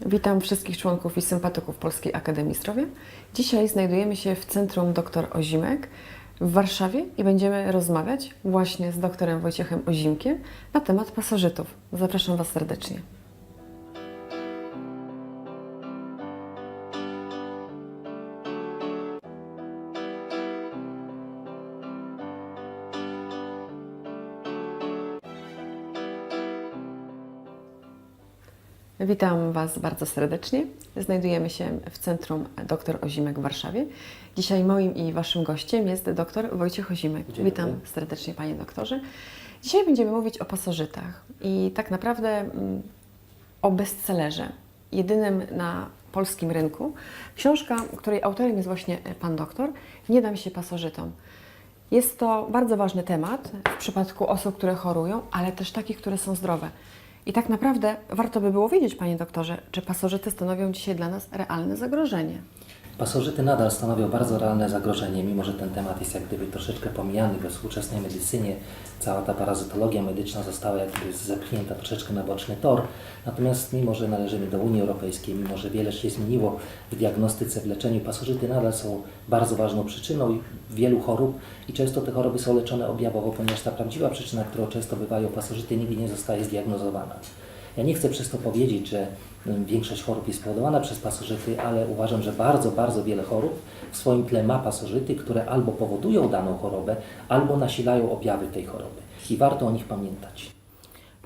Witam wszystkich członków i sympatyków Polskiej Akademii Zdrowia. Dzisiaj znajdujemy się w Centrum Dr Ozimek w Warszawie i będziemy rozmawiać właśnie z doktorem Wojciechem Ozimkiem na temat pasożytów. Zapraszam Was serdecznie. Witam Was bardzo serdecznie. Znajdujemy się w Centrum Dr Ozimek w Warszawie. Dzisiaj moim i Waszym gościem jest dr Wojciech Ozimek. Dzień Witam serdecznie Panie doktorze. Dzisiaj będziemy mówić o pasożytach i tak naprawdę mm, o bestsellerze, jedynym na polskim rynku. Książka, której autorem jest właśnie Pan doktor, Nie dam się pasożytom. Jest to bardzo ważny temat w przypadku osób, które chorują, ale też takich, które są zdrowe. I tak naprawdę warto by było wiedzieć, Panie doktorze, czy pasożyty stanowią dzisiaj dla nas realne zagrożenie. Pasożyty nadal stanowią bardzo realne zagrożenie, mimo że ten temat jest jak gdyby troszeczkę pomijany we współczesnej medycynie. Cała ta parazytologia medyczna została jak gdyby zepchnięta troszeczkę na boczny tor. Natomiast mimo, że należymy do Unii Europejskiej, mimo, że wiele się zmieniło w diagnostyce, w leczeniu, pasożyty nadal są bardzo ważną przyczyną wielu chorób i często te choroby są leczone objawowo, ponieważ ta prawdziwa przyczyna, którą często bywają pasożyty, nigdy nie zostaje zdiagnozowana. Ja nie chcę przez to powiedzieć, że większość chorób jest spowodowana przez pasożyty, ale uważam, że bardzo, bardzo wiele chorób w swoim tle ma pasożyty, które albo powodują daną chorobę, albo nasilają objawy tej choroby. I warto o nich pamiętać.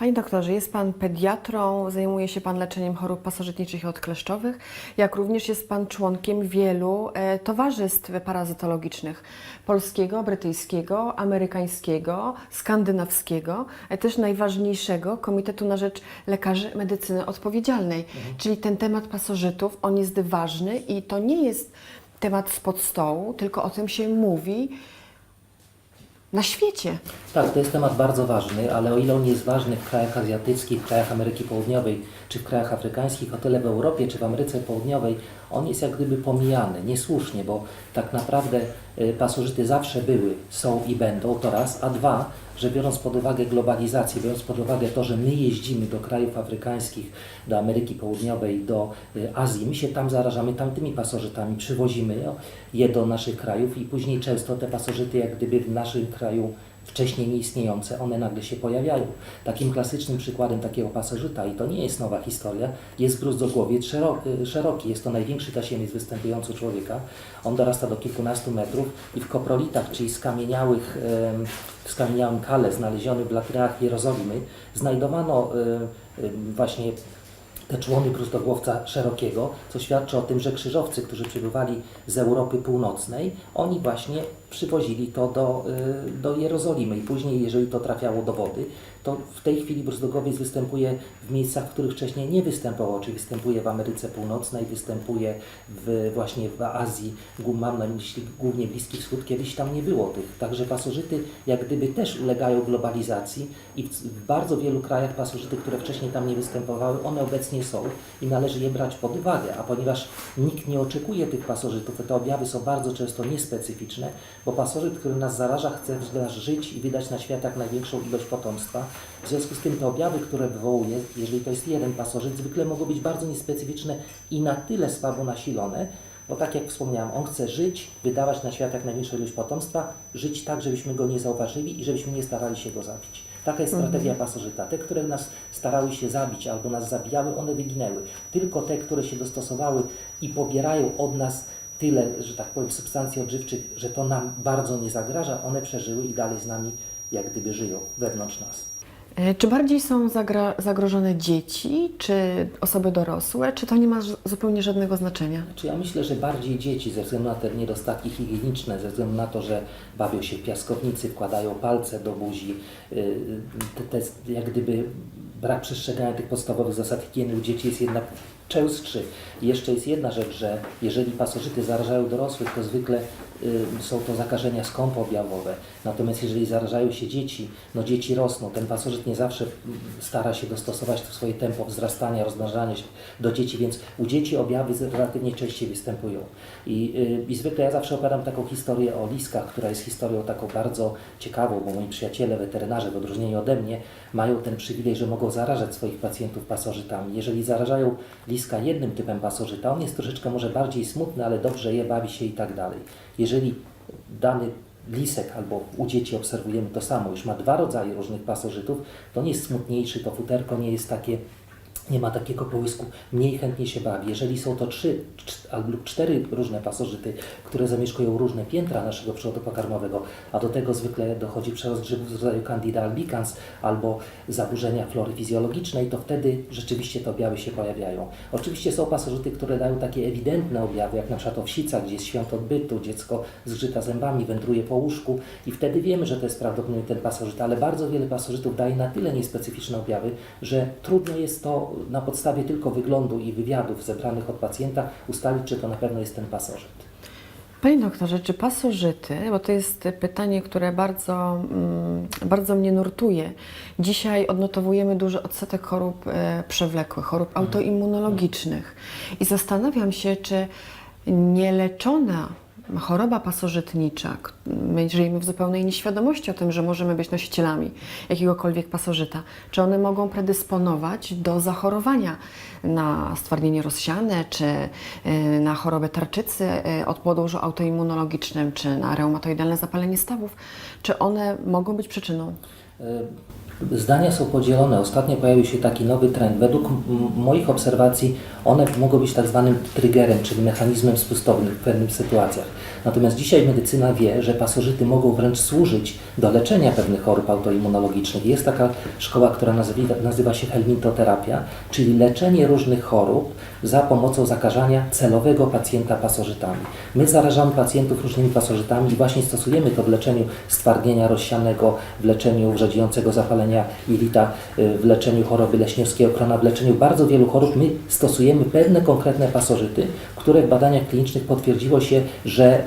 Panie doktorze, jest Pan pediatrą, zajmuje się Pan leczeniem chorób pasożytniczych i odkleszczowych, jak również jest Pan członkiem wielu e, towarzystw parazytologicznych polskiego, brytyjskiego, amerykańskiego, skandynawskiego, e, też najważniejszego Komitetu na Rzecz Lekarzy Medycyny Odpowiedzialnej. Czyli ten temat pasożytów, on jest ważny i to nie jest temat spod stołu, tylko o tym się mówi na świecie. Tak, to jest temat bardzo ważny, ale o ile on jest ważny w krajach azjatyckich, w krajach Ameryki Południowej czy w krajach afrykańskich, o tyle w Europie czy w Ameryce Południowej on jest jak gdyby pomijany, niesłusznie, bo tak naprawdę y, pasożyty zawsze były, są i będą, to raz, a dwa, że biorąc pod uwagę globalizację, biorąc pod uwagę to, że my jeździmy do krajów afrykańskich, do Ameryki Południowej, do y, Azji, my się tam zarażamy tamtymi pasożytami, przywozimy je do naszych krajów i później często te pasożyty jak gdyby w naszym kraju wcześniej nieistniejące, one nagle się pojawiają. Takim klasycznym przykładem takiego pasożyta, i to nie jest nowa historia, jest bruzdogłowiec szero- y, szeroki. Jest to największy tasiemiec występujący u człowieka. On dorasta do kilkunastu metrów i w koprolitach, czyli skamieniałych, w skamieniałym kale znalezionym w latryach Jerozolimy, znajdowano y, y, właśnie te człony bruzdogłowca szerokiego, co świadczy o tym, że krzyżowcy, którzy przybywali z Europy Północnej, oni właśnie przywozili to do, y, do Jerozolimy. I później, jeżeli to trafiało do wody, to w tej chwili bruzdogłowiec występuje w miejscach, w których wcześniej nie występował, czyli występuje w Ameryce Północnej, występuje w, właśnie w Azji, mam na myśli głównie Bliski Wschód, kiedyś tam nie było tych. Także pasożyty jak gdyby też ulegają globalizacji i w, bardzo wielu krajach pasożyty, które wcześniej tam nie występowały, one obecnie są i należy je brać pod uwagę, a ponieważ nikt nie oczekuje tych pasożytów, te objawy są bardzo często niespecyficzne, bo pasożyt, który nas zaraża, chce w nas żyć i wydać na świat jak największą ilość potomstwa. W związku z tym te objawy, które wywołuje, jeżeli to jest jeden pasożyt, zwykle mogą być bardzo niespecyficzne i na tyle słabo nasilone, bo tak jak wspomniałam, on chce żyć, wydawać na świat jak największą ilość potomstwa, żyć tak, żebyśmy go nie zauważyli i żebyśmy nie starali się go zabić. Taka jest strategia pasożyta. Te, które nas starały się zabić albo nas zabijały, one wyginęły. Tylko te, które się dostosowały i pobierają od nas tyle, że tak powiem, substancji odżywczych, że to nam bardzo nie zagraża, one przeżyły i dalej z nami jak gdyby żyją wewnątrz nas. E, Czy bardziej są zagrożone dzieci, czy osoby dorosłe, czy to nie ma zupełnie żadnego znaczenia? Czy ja myślę, że bardziej dzieci ze względu na te niedostatki higieniczne, ze względu na to, że bawią się w piaskownicy, wkładają palce do buzi, yy, te, te, jak gdyby brak przestrzegania tych podstawowych zasad higieny u dzieci jest jednak częstszy. Jeszcze jest jedna rzecz, że jeżeli pasożyty zarażają dorosłych, to zwykle są to zakażenia skąpoobjawowe. Natomiast jeżeli zarażają się dzieci, no dzieci rosną, ten pasożyt nie zawsze mm, stara się dostosować to swoje tempo wzrastania, rozmnażania się do dzieci, więc u dzieci objawy relatywnie częściej występują. I, y, I zwykle ja zawsze opowiadam taką historię o liskach, która jest historią taką bardzo ciekawą, bo moi przyjaciele, weterynarze w odróżnieniu ode mnie mają ten przywilej, że mogą zarażać swoich pacjentów pasożytami. Jeżeli zarażają liska jednym typem pasożyta, on jest troszeczkę może bardziej smutny, ale dobrze je, bawi się i tak dalej. Jeżeli dany lisek albo u dzieci obserwujemy to samo, już ma dwa rodzaje różnych pasożytów, to nie jest smutniejszy, to futerko nie jest takie nie ma takiego połysku, mniej chętnie się bawi. Jeżeli są to trzy albo cztery różne pasożyty, które zamieszkują różne piętra naszego przewodu pokarmowego, a do tego zwykle dochodzi przerost grzybów z rodzaju Candida albicans albo zaburzenia flory fizjologicznej, to wtedy rzeczywiście te objawy się pojawiają. Oczywiście są pasożyty, które dają takie ewidentne objawy, jak na przykład owsica, gdzie jest świąt odbytu, dziecko zgrzyta zębami, wędruje po łóżku i wtedy wiemy, że to jest prawdopodobnie ten pasożyt, ale bardzo wiele pasożytów daje na tyle niespecyficzne objawy, że trudno jest to na podstawie tylko wyglądu i wywiadów zebranych od pacjenta ustalić, czy to na pewno jest ten pasożyt. Panie doktorze, czy pasożyty, bo to jest pytanie, które bardzo, mm, bardzo mnie nurtuje. Dzisiaj odnotowujemy duży odsetek chorób e, przewlekłych, chorób autoimmunologicznych i zastanawiam się, czy nieleczona choroba pasożytnicza, my żyjemy w zupełnej nieświadomości o tym, że możemy być nosicielami jakiegokolwiek pasożyta, czy one mogą predysponować do zachorowania na stwardnienie rozsiane, czy y, na chorobę tarczycy y, o podłożu autoimmunologicznym, czy na reumatoidalne zapalenie stawów, czy one mogą być przyczyną? Zdania są podzielone. Ostatnio pojawił się taki nowy trend. Według moich obserwacji one mogą być tak zwanym triggerem, czyli mechanizmem spustowym w pewnych sytuacjach. Natomiast dzisiaj medycyna wie, że pasożyty mogą wręcz służyć do leczenia pewnych chorób autoimmunologicznych. Jest taka szkoła, która nazywa, nazywa się helmintoterapia, czyli leczenie różnych chorób za pomocą zakażania celowego pacjenta pasożytami. My zarażamy pacjentów różnymi pasożytami i właśnie stosujemy to w leczeniu stwardnienia rozsianego, w leczeniu wrzodziejącego zapalenia jelita, y, w leczeniu choroby leśniowskiego krona, w leczeniu bardzo wielu chorób. My stosujemy pewne konkretne pasożyty, które w badaniach klinicznych potwierdziło się, że,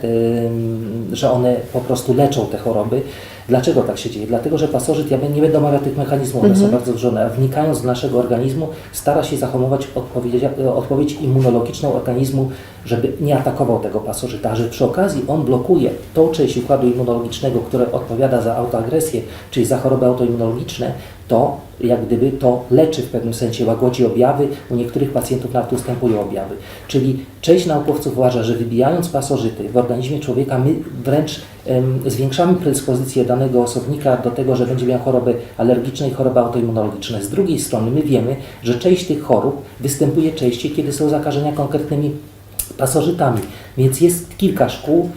że one po prostu leczą te choroby. Dlaczego tak się dzieje? Dlatego, że pasożyt, ja nie będę omawiał tych mechanizmów, one są bardzo złożone, a wnikając do naszego organizmu, stara się zahamować odpowiedź, odpowiedź immunologiczną organizmu, żeby nie atakował tego pasożyta, a że przy okazji on blokuje tą część układu immunologicznego, która odpowiada za autoagresję, czyli za choroby autoimmunologiczne, to jak gdyby to leczy w pewnym sensie, łagodzi objawy, u niektórych pacjentów nawet ustępują objawy. Czyli część naukowców uważa, że wybijając pasożyty w organizmie człowieka, my wręcz zwiększamy predyspozycję danego osobnika do tego, że będzie miał choroby alergiczne i choroby autoimmunologiczne. Z drugiej strony my wiemy, że część tych chorób występuje częściej, kiedy są zakażenia konkretnymi pasożytami. Więc jest kilka szkół.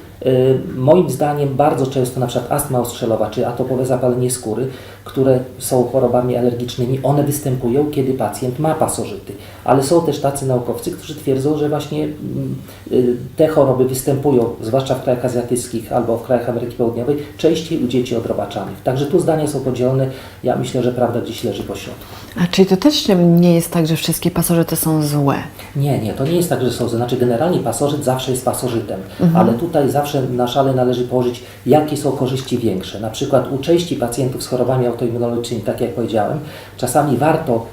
Moim zdaniem bardzo często na przykład astma ostrzelowa czy atopowe zapalenie skóry, które są chorobami alergicznymi, one występują, kiedy pacjent ma pasożyty. Ale są też tacy naukowcy, którzy twierdzą, że właśnie mm, y, te choroby występują, zwłaszcza w krajach azjatyckich albo w krajach Ameryki Południowej, częściej u dzieci odrobaczanych. Także tu zdania są podzielone. Ja myślę, że prawda gdzieś leży po środku. A czyli to też nie jest tak, że wszystkie pasożyty są złe? Nie, nie, to nie jest tak, że są. Znaczy, generalnie pasożyt zawsze jest pasożytem, ale tutaj zawsze na szale należy położyć, jakie są korzyści większe. Na przykład u części pacjentów z chorobami autoimmunologicznymi, tak jak powiedziałem, czasami warto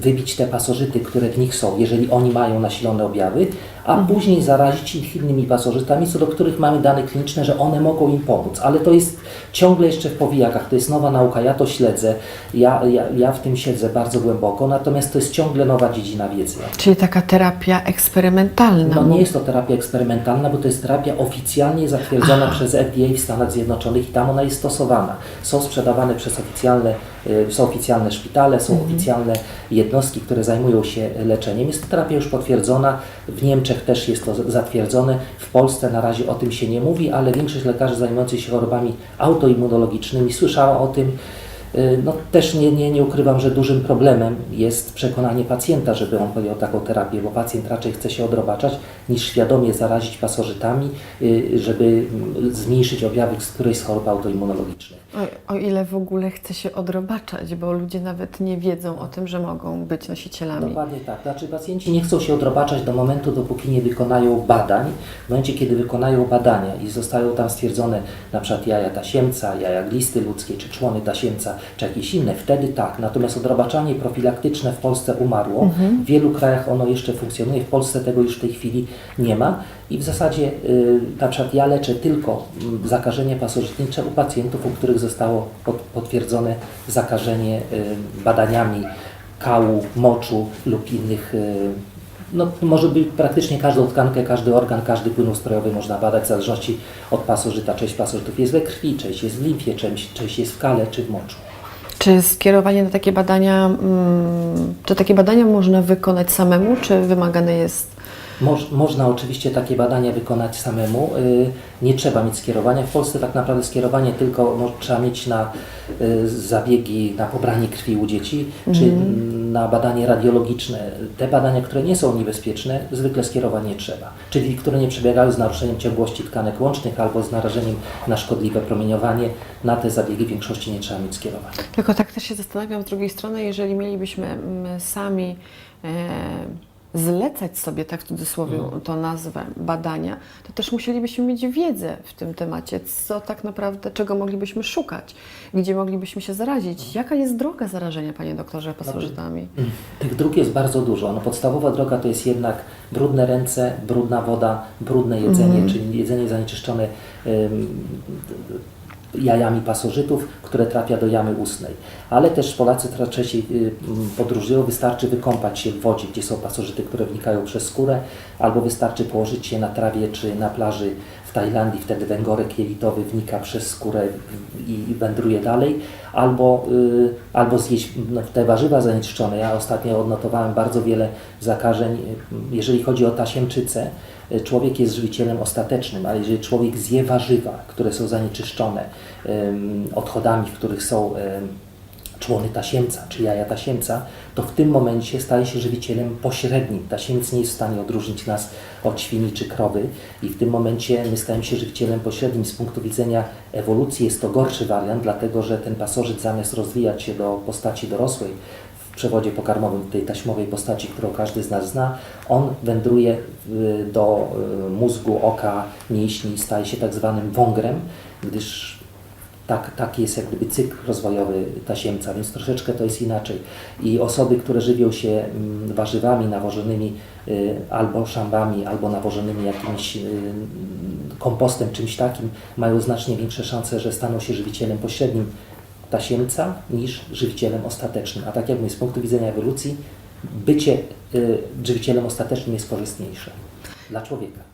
wybić te pasożyty, które w nich są, jeżeli oni mają nasilone objawy, a później zarazić ich innymi pasożytami, co do których mamy dane kliniczne, że one mogą im pomóc. Ale to jest ciągle jeszcze w powijakach, to jest nowa nauka, ja to śledzę, ja, ja, ja w tym siedzę bardzo głęboko, natomiast to jest ciągle nowa dziedzina wiedzy. Czyli taka terapia eksperymentalna. No nie jest to terapia eksperymentalna, bo to jest terapia oficjalnie zatwierdzona przez FDA w Stanach Zjednoczonych i tam ona jest stosowana. Są sprzedawane przez oficjalne, y, są oficjalne szpitale, są oficjalne jednostki, które zajmują się leczeniem. Jest to terapia już potwierdzona, w Niemczech też jest to zatwierdzone, w Polsce na razie o tym się nie mówi, ale większość lekarzy zajmujących się chorobami autoimmunologicznymi słyszała o tym. Y, No, też nie, nie, nie ukrywam, że dużym problemem jest przekonanie pacjenta, żeby on podjął taką terapię, bo pacjent raczej chce się odrobaczać, niż świadomie zarazić pasożytami, y, żeby mm, zmniejszyć objawy z którejś z chorób autoimmunologicznych. O, o ile w ogóle chce się odrobaczać, bo ludzie nawet nie wiedzą o tym, że mogą być nosicielami. Dokładnie tak. Znaczy pacjenci nie chcą się odrobaczać do momentu, dopóki nie wykonają badań. W momencie, kiedy wykonają badania i zostają tam stwierdzone na przykład jaja tasiemca, jaja glisty ludzkie, czy człony tasiemca, czy jakieś inne, wtedy tak. Natomiast odrobaczanie profilaktyczne w Polsce umarło. W wielu krajach ono jeszcze funkcjonuje, w Polsce tego już w tej chwili nie ma. I w zasadzie y, na przykład ja leczę tylko mm, zakażenie pasożytnicze u pacjentów, u których zostało pot, potwierdzone zakażenie y, badaniami kału, moczu lub innych y, No, może być praktycznie każdą tkankę, każdy organ, każdy płyn ustrojowy można badać w zależności od pasożyta. Część pasożytów jest we krwi, część jest w limfie, część, część jest w kale czy w moczu. Czy skierowanie na takie badania, mm, czy takie badania można wykonać samemu, czy wymagane jest Moż, można oczywiście takie badania wykonać samemu. Y, nie trzeba mieć skierowania. W Polsce tak naprawdę skierowanie tylko mo- trzeba mieć na y, zabiegi, na pobranie krwi u dzieci, czy mm, na badanie radiologiczne. Te badania, które nie są niebezpieczne, zwykle skierowanie nie trzeba. Czyli które nie przebiegają z naruszeniem ciągłości tkanek łącznych albo z narażeniem na szkodliwe promieniowanie. Na te zabiegi w większości nie trzeba mieć skierowania. Tylko tak też się zastanawiam z drugiej strony, jeżeli mielibyśmy mm, sami e, zlecać sobie, tak w cudzysłowie Mhm. to nazwę, badania, to też musielibyśmy mieć wiedzę w tym temacie, co tak naprawdę, czego moglibyśmy szukać, gdzie moglibyśmy się zarazić. Mhm. Jaka jest droga zarażenia, panie doktorze, pasożytami? Tych dróg jest bardzo dużo. No, podstawowa droga to jest jednak brudne ręce, brudna woda, brudne jedzenie, czyli jedzenie zanieczyszczone ym, jajami pasożytów, które trafia do jamy ustnej. Ale też Polacy częściej y, podróżują, wystarczy wykąpać się w wodzie, gdzie są pasożyty, które wnikają przez skórę, albo wystarczy położyć się na trawie czy na plaży w Tajlandii, wtedy węgorek jelitowy wnika przez skórę i i wędruje dalej, albo, y, albo zjeść no, te warzywa zanieczyszczone. Ja ostatnio odnotowałem bardzo wiele zakażeń, y, jeżeli chodzi o tasiemczycę. y, Człowiek jest żywicielem ostatecznym, ale jeżeli człowiek zje warzywa, które są zanieczyszczone ym, odchodami, w których są ym, człony tasiemca, czy jaja tasiemca, to w tym momencie staje się żywicielem pośrednim. Tasiemiec nie jest w stanie odróżnić nas od świni czy krowy i w tym momencie my stajemy się żywicielem pośrednim. Z punktu widzenia ewolucji jest to gorszy wariant, dlatego że ten pasożyt zamiast rozwijać się do postaci dorosłej, w przewodzie pokarmowym, tej taśmowej postaci, którą każdy z nas zna, on wędruje y, do y, mózgu, oka, mięśni staje się tak zwanym wągrem, gdyż tak, taki jest jak gdyby cykl rozwojowy tasiemca, więc troszeczkę to jest inaczej. I osoby, które żywią się mm, warzywami nawożonymi y, albo szambami, albo nawożonymi jakimś y, kompostem, czymś takim, mają znacznie większe szanse, że staną się żywicielem pośrednim tasiemca niż żywicielem ostatecznym. A tak jak mówię, z punktu widzenia ewolucji, bycie y, żywicielem ostatecznym jest korzystniejsze dla człowieka.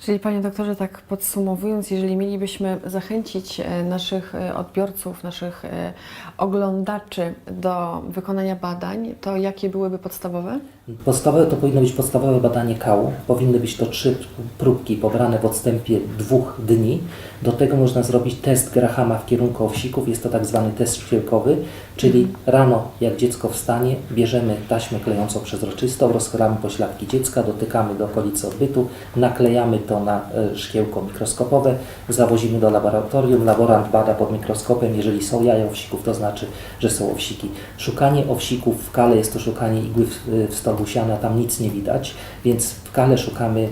Czyli panie doktorze, tak podsumowując, jeżeli mielibyśmy zachęcić e, naszych e, odbiorców, naszych e, oglądaczy do wykonania badań, to jakie byłyby podstawowe? Podstawowe to powinno być podstawowe badanie kału. Powinny być to trzy próbki pobrane w odstępie dwóch dni. Do tego można zrobić test Grahama w kierunku owsików. Jest to tak zwany test szkiełkowy, czyli rano jak dziecko wstanie, bierzemy taśmę klejącą przezroczystą, rozchylamy pośladki dziecka, dotykamy do okolicy odbytu, naklejamy to na e, szkiełko mikroskopowe, zawozimy do laboratorium, laborant bada pod mikroskopem, jeżeli są jaja owsików, to znaczy, że są owsiki. Szukanie owsików w kale jest to szukanie igły w, w stogu siana, tam nic nie widać, więc w kale szukamy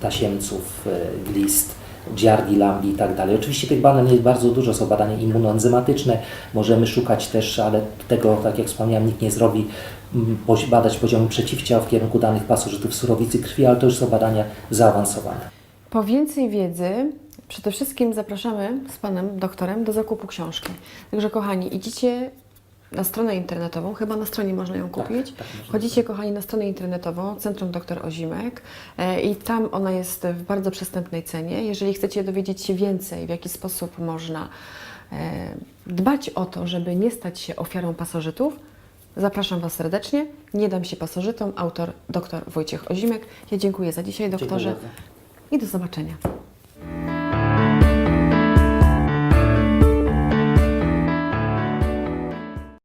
tasiemców, e, glist, giardi, lambi i tak dalej. Oczywiście tych badań jest bardzo dużo, są badania immunoenzymatyczne, możemy szukać też, ale tego, tak jak wspomniałem, nikt nie zrobi, badać poziomu przeciwciał w kierunku danych pasożytów surowicy krwi, ale to już są badania zaawansowane. Po więcej wiedzy przede wszystkim zapraszamy z panem doktorem do zakupu książki. Także kochani, idziecie na stronę internetową, chyba na stronie można ją kupić. tak, można Chodzicie, kochani, na stronę internetową Centrum Doktor Ozimek e, i tam ona jest w bardzo przystępnej cenie. Jeżeli chcecie dowiedzieć się więcej, w jaki sposób można e, dbać o to, żeby nie stać się ofiarą pasożytów, zapraszam Was serdecznie. Nie dam się pasożytom, autor dr Wojciech Ozimek. Ja dziękuję za dzisiaj, doktorze, Dziękuję i do zobaczenia.